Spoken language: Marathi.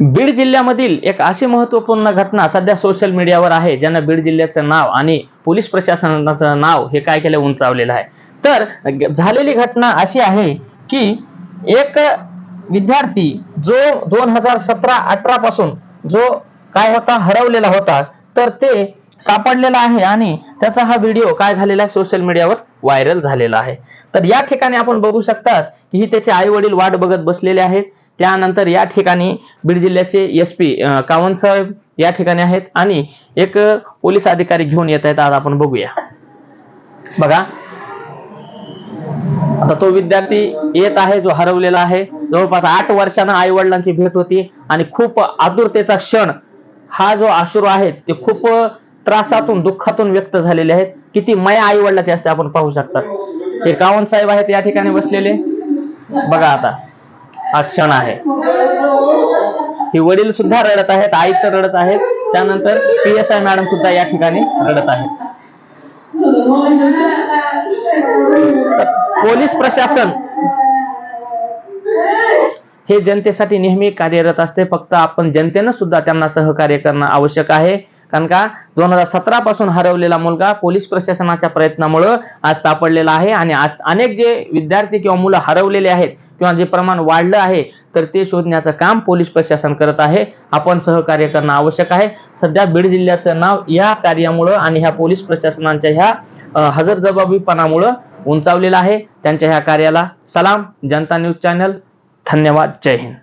बीड जिल्ह्यामधील एक अशी महत्त्वपूर्ण घटना सध्या सोशल मीडियावर आहे ज्यानं बीड जिल्ह्याचं नाव आणि पोलीस प्रशासनाचं नाव हे काय केलं उंचावलेलं आहे. तर झालेली घटना अशी आहे की एक विद्यार्थी जो दोन हजार सतरा अठरा पासून जो काय होता हरवलेला होता तर ते सापडलेला आहे आणि त्याचा हा व्हिडिओ काय झालेला आहे? सोशल मीडियावर व्हायरल झालेला आहे. तर या ठिकाणी आपण बघू शकतात की ही त्याचे आई वडील वाट बघत बसलेले आहेत. त्यानंतर या ठिकाणी बीड जिल्ह्याचे एस पी कावंतसाहेब या ठिकाणी आहेत आणि एक पोलीस अधिकारी घेऊन येत आहेत. आज आपण बघूया. बघा. आता तो विद्यार्थी येत आहे जो हरवलेला आहे. जवळपास आठ वर्षानं आई वडिलांची भेट होती आणि खूप आतुरतेचा क्षण हा जो अश्रू आहे ते खूप त्रासातून दुःखातून व्यक्त झालेले आहेत. किती माया आई वडिलाची असते आपण पाहू शकतात. हे कावन साहेब आहेत या ठिकाणी बसलेले. बघा आता हा क्षण आहे. ही वडील सुद्धा रडत आहेत आई तर रडत आहेत. त्यानंतर पी एस आय मॅडम सुद्धा या ठिकाणी रडत आहेत. पोलीस प्रशासन हे जनतेसाठी नेहमी कार्यरत असते. फक्त आपण जनतेनं सुद्धा त्यांना सहकार्य करणं आवश्यक आहे. कारण का? दोन हजार सतरा पासून हरवलेला मुलगा पोलीस प्रशासनाच्या प्रयत्नामुळं आज सापडलेला आहे आणि आज अनेक जे विद्यार्थी किंवा मुलं हरवलेले आहेत किंवा जे प्रमाण वाढलं आहे तर ते शोधण्याचं काम पोलीस प्रशासन करत आहे. आपण सहकार्य करणं आवश्यक आहे. सध्या बीड जिल्ह्याचं नाव या कार्यामुळं आणि ह्या पोलीस प्रशासनाच्या ह्या हजर हजरजबाबीपणामुळं उंचावलेलं आहे. त्यांच्या ह्या कार्याला सलाम जनता न्यूज चॅनल. धन्यवाद. जय हिंद.